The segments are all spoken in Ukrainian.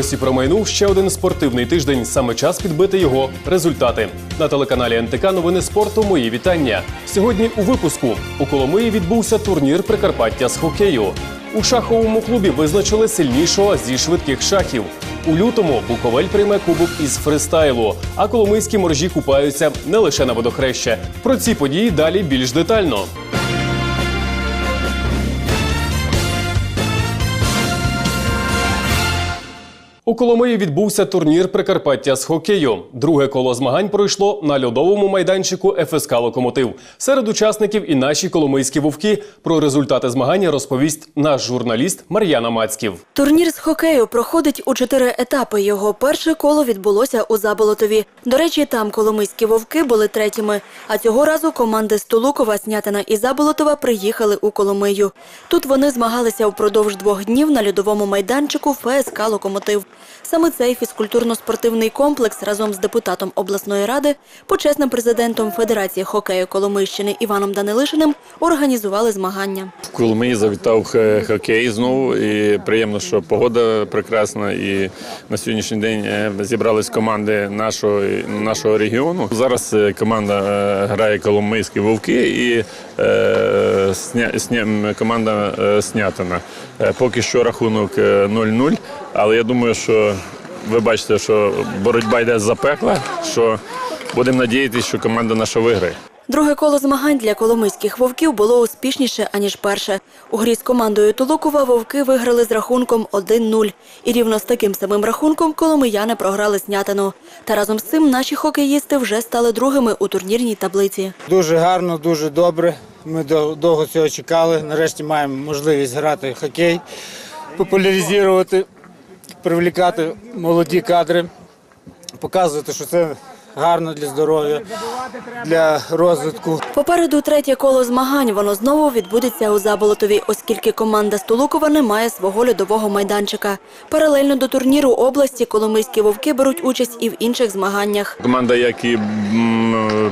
Ось і промайнув ще один спортивний тиждень. Саме час підбити його результати. На телеканалі НТК новини спорту. Мої вітання. Сьогодні у випуску у Коломиї відбувся турнір Прикарпаття з хокею. У шаховому клубі визначили сильнішого зі швидких шахів. У лютому Буковель прийме кубок із фристайлу, а коломийські моржі купаються не лише на водохреща. Про ці події далі більш детально. У Коломиї відбувся турнір Прикарпаття з хокею. Друге коло змагань пройшло на льодовому майданчику ФСК Локомотив. Серед учасників і наші коломийські вовки. Про результати змагання розповість наш журналіст Мар'яна Мацьків. Турнір з хокею проходить у чотири етапи. Його перше коло відбулося у Заболотові. До речі, там коломийські вовки були третіми. А цього разу команди з Тулукова, Снятина і Заболотова приїхали у Коломию. Тут вони змагалися впродовж двох днів на льодовому майданчику ФСК Локомотив. Саме цей фізкультурно-спортивний комплекс разом з депутатом обласної ради, почесним президентом Федерації хокею Коломийщини Іваном Данилишиним організували змагання. В Коломиї завітав хокей знову, і приємно, що погода прекрасна. І на сьогоднішній день е, зібрались команди нашого, нашого регіону. Зараз е, команда е, грає Коломийські вовки і сня, сня, команда е, Снятина. Е, Поки що рахунок е, 0-0, але я думаю, що ви бачите, що боротьба йде запекла, що будемо надіятися, що команда наша виграє. Друге коло змагань для коломийських вовків було успішніше, аніж перше. У грі з командою Тулукова вовки виграли з рахунком 1-0. І рівно з таким самим рахунком коломияни програли снятину. Та разом з цим наші хокеїсти вже стали другими у турнірній таблиці. Дуже гарно, дуже добре. Ми довго цього чекали. Нарешті маємо можливість грати в хокей, популяризувати, привлікати молоді кадри, показувати, що це гарно для здоров'я, для розвитку. Попереду третє коло змагань. Воно знову відбудеться у Заболотові, оскільки команда з не має свого льодового майданчика. Паралельно до турніру області коломийські вовки беруть участь і в інших змаганнях. Команда, як і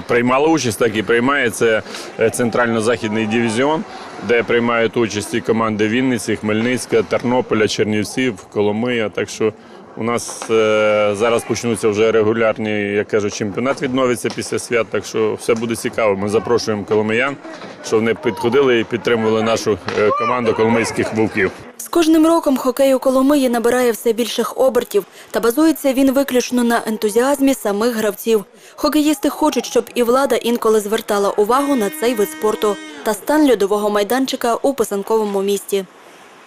приймала участь, так і приймає. Це е, центрально-західний дивізіон, де приймають участь і команди Вінниці, Хмельницька, Тернополя, Чернівців, Коломия. Так що у нас е, зараз почнуться вже регулярні, як кажуть, чемпіонат відновиться після свят. Так що все буде цікаво. Ми запрошуємо коломиян, щоб вони підходили і підтримували нашу е, команду коломийських вовків. З кожним роком хокей у Коломиї набирає все більших обертів, та базується він виключно на ентузіазмі самих гравців. Хокеїсти хочуть, щоб і влада інколи звертала увагу на цей вид спорту та стан льодового майданчика у писанковому місті.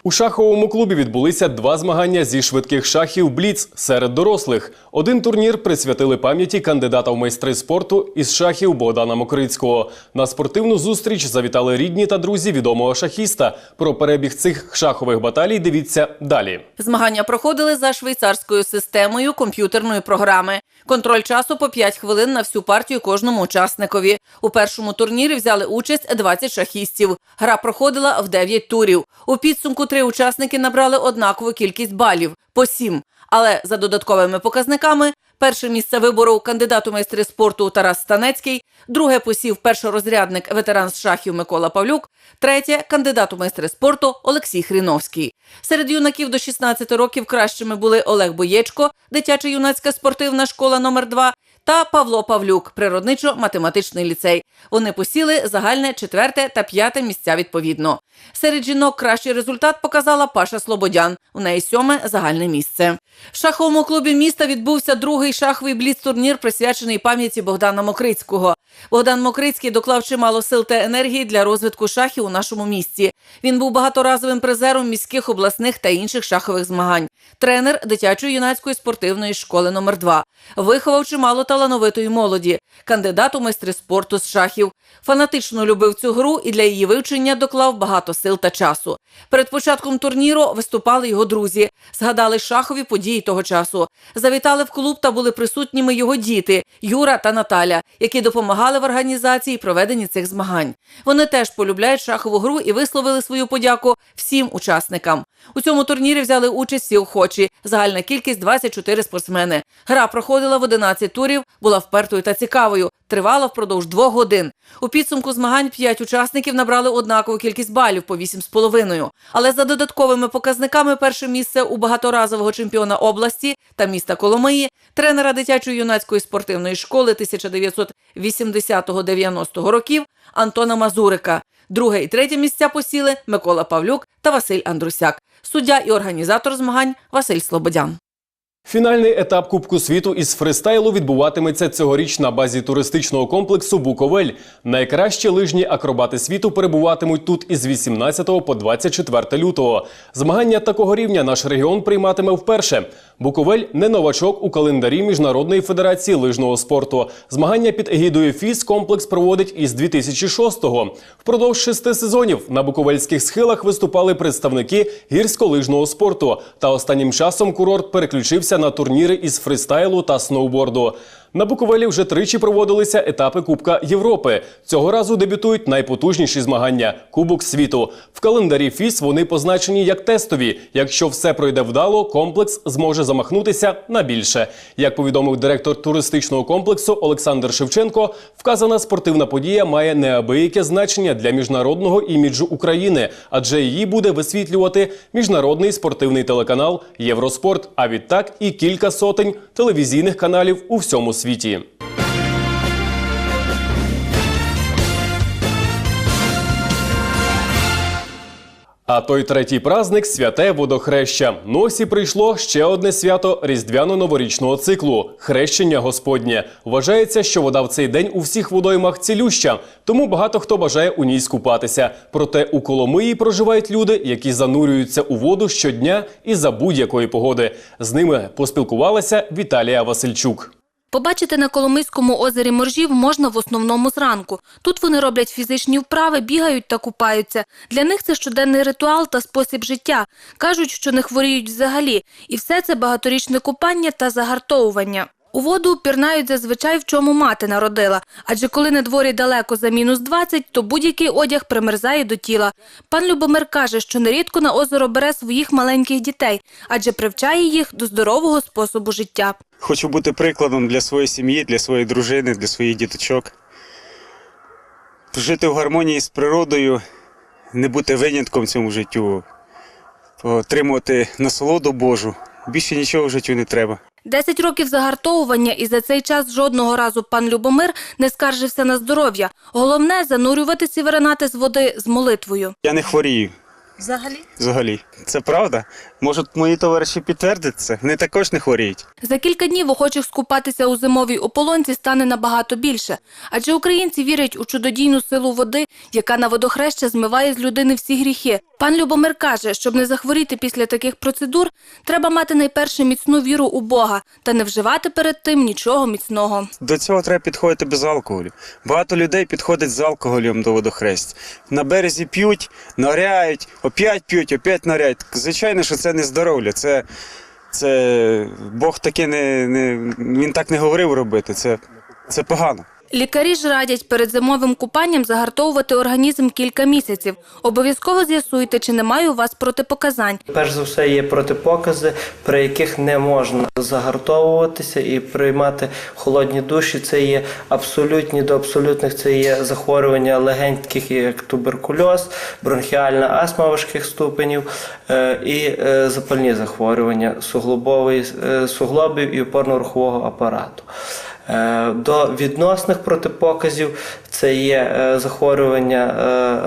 У шаховому клубі відбулися два змагання зі швидких шахів Бліц серед дорослих. Один турнір присвятили пам'яті кандидата в майстри спорту із шахів Богдана Мокрицького. На спортивну зустріч завітали рідні та друзі відомого шахіста. Про перебіг цих шахових баталій дивіться далі. Змагання проходили за швейцарською системою комп'ютерної програми. Контроль часу по 5 хвилин на всю партію кожному учасникові. У першому турнірі взяли участь 20 шахістів. Гра проходила в 9 турів. У підсумку три учасники набрали однакову кількість балів по 7. Але за додатковими показниками перше місце вибору кандидат у майстри спорту Тарас Станецький, друге посів першорозрядник ветеран з шахів Микола Павлюк, третє кандидат у майстри спорту Олексій Хріновський. Серед юнаків до 16 років кращими були Олег Боєчко, дитяча юнацька спортивна школа номер 2 та Павло Павлюк, природничо-математичний ліцей. Вони посіли загальне четверте та п'яте місця відповідно. Серед жінок кращий результат показала Паша Слободян. У неї сьоме загальне місце. В шаховому клубі міста відбувся другий шаховий бліц-турнір, присвячений пам'яті Богдана Мокрицького. Богдан Мокрицький доклав чимало сил та енергії для розвитку шахів у нашому місті. Він був багаторазовим призером міських, обласних та інших шахових змагань. Тренер дитячої юнацької спортивної школи номер 2 Виховав чимало талановитої молоді, кандидат у майстри спорту з шахів. Фанатично любив цю гру і для її вивчення доклав багато сил та часу. Перед початком турніру виступали його друзі, згадали шахові події того часу. Завітали в клуб та були присутніми його діти Юра та Наталя, які допомагали в організації і проведенні цих змагань. Вони теж полюбляють шахову гру і висловили свою подяку всім учасникам. У цьому турнірі взяли участь всі охочі. Загальна кількість 24 спортсмени. Гра проходила в 11 турів, була впертою та цікавою. тривала впродовж двох годин. У підсумку змагань п'ять учасників набрали однакову кількість балів по 8,5. Але за додатковими показниками перше місце у багаторазового чемпіона області та міста Коломиї, тренера дитячої юнацької спортивної школи 1980-90 років Антона Мазурика. Друге і третє місця посіли Микола Павлюк та Василь Андрусяк. Суддя і організатор змагань Василь Слободян. Фінальний етап Кубку світу із фристайлу відбуватиметься цьогоріч на базі туристичного комплексу Буковель. Найкращі лижні акробати світу перебуватимуть тут із 18 по 24 лютого. Змагання такого рівня наш регіон прийматиме вперше. Буковель не новачок у календарі Міжнародної федерації лижного спорту. Змагання під егідою ФІС комплекс проводить із 2006-го. Впродовж шести сезонів на буковельських схилах виступали представники гірськолижного спорту. Та останнім часом курорт переключився на турніри із фристайлу та сноуборду. На Буковелі вже тричі проводилися етапи Кубка Європи. Цього разу дебютують найпотужніші змагання Кубок світу. В календарі ФІС вони позначені як тестові. Якщо все пройде вдало, комплекс зможе замахнутися на більше. Як повідомив директор туристичного комплексу Олександр Шевченко, вказана спортивна подія має неабияке значення для міжнародного іміджу України, адже її буде висвітлювати міжнародний спортивний телеканал Євроспорт. А відтак і кілька сотень телевізійних каналів у всьому світі. А той третій праздник святе водохреща. Носі прийшло ще одне свято різдвяно-новорічного циклу хрещення Господнє. Вважається, що вода в цей день у всіх водоймах цілюща, тому багато хто бажає у ній скупатися. Проте у Коломиї проживають люди, які занурюються у воду щодня і за будь-якої погоди. З ними поспілкувалася Віталія Васильчук. Побачити на Коломийському озері моржів можна в основному зранку. Тут вони роблять фізичні вправи, бігають та купаються. Для них це щоденний ритуал та спосіб життя. Кажуть, що не хворіють взагалі. І все це багаторічне купання та загартовування. У воду пірнають зазвичай в чому мати народила, адже коли на дворі далеко за мінус 20, то будь-який одяг примерзає до тіла. Пан Любомир каже, що нерідко на озеро бере своїх маленьких дітей, адже привчає їх до здорового способу життя. Хочу бути прикладом для своєї сім'ї, для своєї дружини, для своїх діточок. Жити в гармонії з природою, не бути винятком цьому життю, отримувати насолоду Божу. Більше нічого в життю не треба. Десять років загартовування і за цей час жодного разу пан Любомир не скаржився на здоров'я. Головне – занурюватися і виринати з води з молитвою. Я не хворію Взагалі? взагалі. Це правда. Можуть мої товариші підтвердити це. Вони також не хворіють. За кілька днів охочих скупатися у зимовій ополонці стане набагато більше. Адже українці вірять у чудодійну силу води, яка на водохреща змиває з людини всі гріхи. Пан Любомир каже, щоб не захворіти після таких процедур, треба мати найперше міцну віру у Бога та не вживати перед тим нічого міцного. До цього треба підходити без алкоголю. Багато людей підходять з алкоголем до водохресть. На березі п'ють, ныряють, опять п'ють, опять ныряють. Звичайно, що це не здоров'я. Це, це Бог таке не, не він так не говорив робити. Це, це погано. Лікарі ж радять перед зимовим купанням загартовувати організм кілька місяців. Обов'язково з'ясуйте, чи немає у вас протипоказань. Перш за все є протипокази, при яких не можна загартовуватися і приймати холодні душі. Це є абсолютні до абсолютних це є захворювання легень, таких як туберкульоз, бронхіальна астма важких ступенів е, і е, запальні захворювання суглобової е, суглобів і опорно-рухового апарату. Е, До відносних протипоказів це є е, захворювання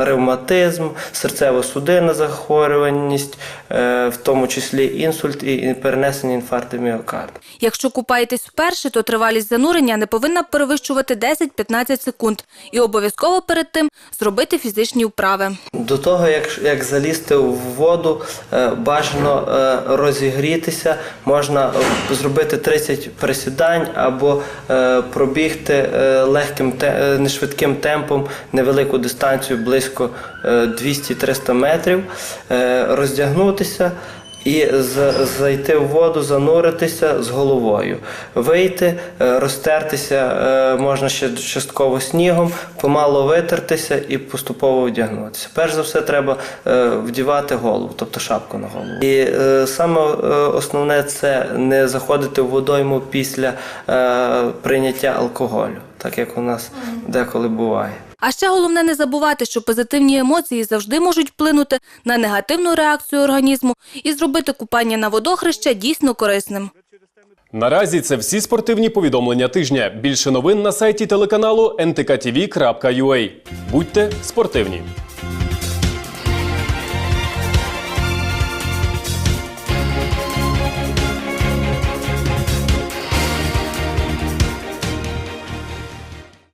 е, ревматизм, серцево-судинна захворюваність, е, в тому числі інсульт і перенесення інфаркту міокарда. Якщо купаєтесь вперше, то тривалість занурення не повинна перевищувати 10-15 секунд. І обов'язково перед тим зробити фізичні вправи. До того, як, як залізти в воду, бажано розігрітися, можна зробити 30 присідань або пробігти легким те- е, нешвидким темпом невелику дистанцію близько е, 200-300 метрів, е, роздягнутися. І зайти в воду, зануритися з головою, вийти, е, розтертися е, можна ще частково снігом, помало витертися і поступово вдягнутися. Перш за все, треба е, вдівати голову, тобто шапку на голову. І е, саме е, основне це не заходити в водойму після е, прийняття алкоголю. Так як у нас деколи буває. А ще головне не забувати, що позитивні емоції завжди можуть вплинути на негативну реакцію організму і зробити купання на водохреще дійсно корисним. Наразі це всі спортивні повідомлення тижня. Більше новин на сайті телеканалу ntktv.ua. Будьте спортивні!